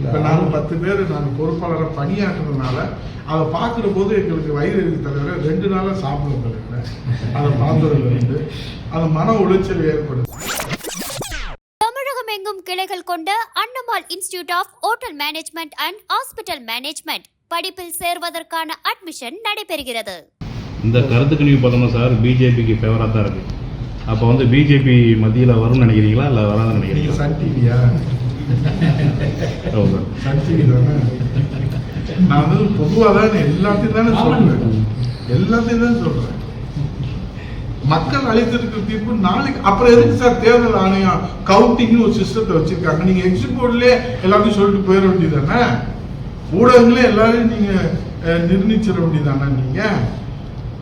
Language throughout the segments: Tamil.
இப்போ நாங்கள் பத்து பேர் நாங்கள் பொறுப்பாளராக பணியாற்றுறதுனால அதை பார்க்குற போது எங்களுக்கு வயிறு எரிவு தலைவரை. ரெண்டு நாளாக சாப்பிட தலைவரை அதை பார்த்ததுல இருந்து அது மன உளைச்சல் ஏற்படுது தமிழகம் எங்கும் கிளைகள் கொண்ட Annamal institute of hotel management and hospital management படிப்பில் சேர்வதற்கான அட்மிஷன் நடைபெறுகிறது. இந்த கருத்து கணிவு பார்த்தோம்னா சார்? பிஜேபிக்கு ஃபேவராக தான் இருக்கு. அப்போ வந்து பிஜேபி மத்தியில் வரும்னு நினைக்கிறீங்களா? இல்லை வராதுன்னு நினைக்கிறீங்களா? சன் டிவியா நான் வந்து பொதுவாக தான் எல்லாத்தையும் தானே சொல்கிறேன் எல்லாத்தையும் தான் சொல்கிறேன் மக்கள் அளித்திருக்கிற தீர்ப்பு நாளைக்கு அப்புறம் எதுக்கு சார் தேர்தல் ஆணையம் கவுண்டிங்னு ஒரு சிஸ்டத்தை வச்சிருக்காங்க நீங்க எக்ஸிட் போர்ட்லயே எல்லாத்தையும் சொல்லிட்டு போயிட வேண்டியதானே ஊடகங்களே எல்லாரையும் நீங்க நிர்ணயிச்சிட வேண்டியதானே நீங்க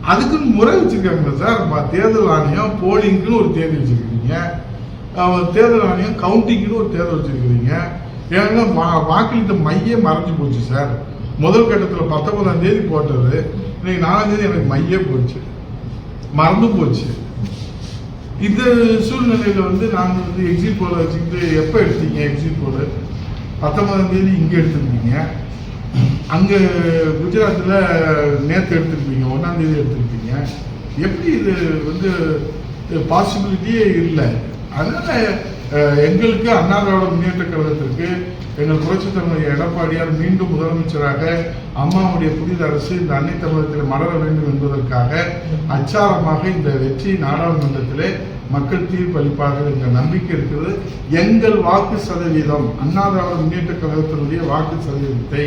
அதுக்குன்னு முறை வச்சிருக்காங்களா சார் தேர்தல் ஆணையம் போலிங்க்குன்னு ஒரு தேதி வச்சிருக்கீங்க தேர்தல் ஆணையம் கவுண்டிங்னு ஒரு தேர்தல் வச்சுருக்கிறீங்க. ஏன்னா வா- வாக்களித்த மையே மறைஞ்சு போச்சு சார். முதல் கட்டத்தில் பத்தொன்பதாம் தேதி போட்டது இன்னைக்கு நாலாம் தேதி எனக்கு மையே போச்சு. மறந்து போச்சு. இந்த சூழ்நிலையில் வந்து நாங்கள் வந்து எக்ஸிட் போல வச்சுக்கிட்டு எப்போ எடுத்தீங்க எக்ஸிட் போல பத்தொன்பதாம் தேதி இங்க அங்கே குஜராத்தில் நேற்று எடுத்துருப்பீங்க எடுத்திருப்பீங்க எடுத்துருப்பீங்க எடுத்திருப்பீங்க எப்படி இது வந்து பாசிபிலிட்டியே இல்லை? அதனால எங்களுக்கு அண்ணா திராவிட முன்னேற்ற கழகத்திற்கு எங்கள் புரட்சி தலைவர் எடப்பாடியார் மீண்டும் முதலமைச்சராக அம்மாவுடைய புனித அரசு இந்த அன்னை தமிழகத்தில் மலர வேண்டும் என்பதற்காக அச்சாரமாக இந்த வெற்றி நாடாளுமன்றத்திலே மக்கள் தீர்ப்பளிப்பார்கள் என்ற நம்பிக்கை இருக்கிறது. எங்கள் வாக்கு சதவீதம் அண்ணா திராவிட முன்னேற்ற கழகத்தினுடைய வாக்கு சதவீதத்தை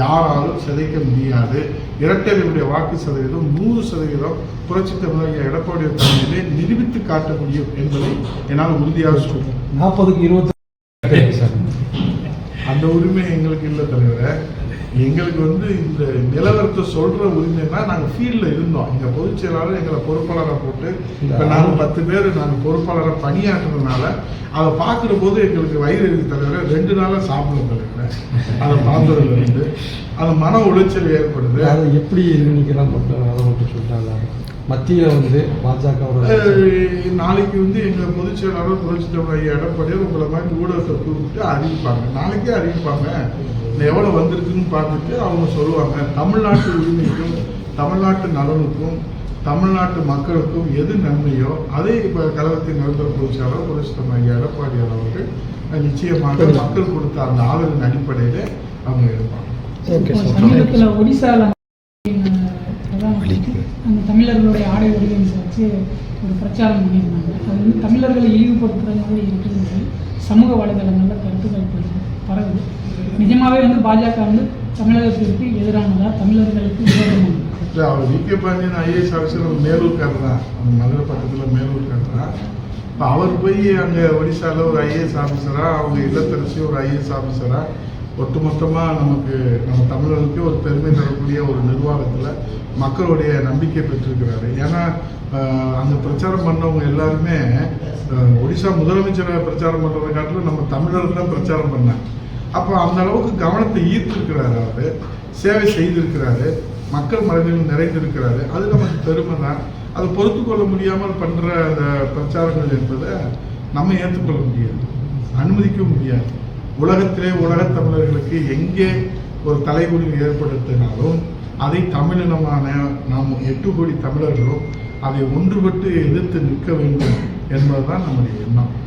யாராலும் சிதைக்க முடியாது. இரட்டைகளுடைய வாக்கு சதவீதம் நூறு சதவீதம் புரட்சித் தமிழக எடப்பாடி தலைமையிலே நிரூபித்து காட்ட முடியும் என்பதை என்னால் உறுதியாக சொல்றேன் நாற்பதுக்கு இருபத்தி அந்த உரிமை எங்களுக்கு இல்லை தலைவரே. எங்களுக்கு வந்து இந்த நிலவரத்தை சொல்ற உரிமைனா நாங்க ஃபீல்ட்ல இருந்தோம். எங்க பொதுச் செயலாளர் எங்களை பொறுப்பாளராக போட்டு இப்ப நாங்க பத்து பேர் நாங்க பொறுப்பாளராக பணியாற்றுறதுனால அதை பார்க்குற போது எங்களுக்கு வயிறு எரிவு தலைவரை. ரெண்டு நாளா சாப்பிட தலைவரை அதை பார்த்ததுல இருந்து அது மன உளைச்சல் ஏற்படுது. அதை எப்படி மட்டும் அதை மட்டும் சொல்லிட்டாங்க மத்தியில் வந்து பாஜகவோட நாளைக்கு வந்து எங்க பொதுச் செயலாளர் புரட்சி தமிழ் எடப்பாடியார் உங்களை மாதிரி ஊடகத்தை கூப்பிட்டு அறிவிப்பாங்க. நாளைக்கே அறிவிப்பாங்க. இந்த எவ்வளவு வந்திருக்குன்னு பார்த்துட்டு அவங்க சொல்லுவாங்க தமிழ்நாட்டு உரிமைக்கும் தமிழ்நாட்டு நலனுக்கும் தமிழ்நாட்டு மக்களுக்கும் எது நன்மையோ அதை இப்போ கழகத்தின் நிரந்தர பொதுச் செயலாளர் புரட்சி தமிழ் ஐயா எடப்பாடியார் அவர்கள் நிச்சயமாக மக்கள் கொடுத்த அந்த ஆதரவின் அடிப்படையில அவங்க இருப்பாங்க. பிரதானமந்திரி அந்த தமிழர்களுடைய ஆடை வடிவமைப்பை வச்சு ஒரு பிரச்சாரம் பண்ணியிருந்தாங்க. அது வந்து தமிழர்களை இழிவுபடுத்துகிற மாதிரி இருக்குன்னு சமூக வலைதளங்களில் கருத்துக்கள் பரவு- பரவுது. நிஜமாவே வந்து பாஜக வந்து தமிழகத்திற்கு எதிரானதா? தமிழர்களுக்கு அவர் V K Pandian IAS officer மேலூர்கார் தான் அந்த மதுரை பக்கத்தில் மேலூர்கார் தான் இப்போ அவர் போய் அங்கே ஒடிசால ஒரு ஐஏஎஸ் ஆஃபீஸராக அவங்க இல்லத்தரசி ஒரு ஐஏஎஸ் ஆஃபீஸராக ஒட்டுமொத்தமாக நமக்கு நம்ம தமிழர்களுக்கு ஒரு பெருமை தரக்கூடிய ஒரு நிர்வாகத்தில் மக்களுடைய நம்பிக்கை பெற்றிருக்கிறாரு. ஏன்னா அந்த பிரச்சாரம் பண்ணவங்க எல்லாருமே ஒடிசா முதலமைச்சரை பிரச்சாரம் பண்ணுறதை காட்டிலும் நம்ம தமிழர்கள் தான் பிரச்சாரம் பண்ணாங்க. அப்போ அந்த அளவுக்கு கவனத்தை ஈர்த்திருக்கிறாரு அவர். சேவை செய்திருக்கிறாரு. மக்கள் மனதில் நிறைந்திருக்கிறாரு. அது நமக்கு பெருமை தான் அதை பொறுத்து கொள்ள முடியாமல் பண்ணுற அந்த பிரச்சாரங்கள் என்பதை நம்ம ஏற்றுக்கொள்ள முடியாது. அனுமதிக்க முடியாது. உலகத்திலே உலகத் தமிழர்களுக்கு எங்கே ஒரு தலைகுனிவு ஏற்படுத்தினாலும் அதை தமிழினமான நாம் எட்டு கோடி தமிழர்களும் அதை ஒன்றுபட்டு எதிர்த்து நிற்க வேண்டும் என்பதுதான் நம்முடைய எண்ணம்.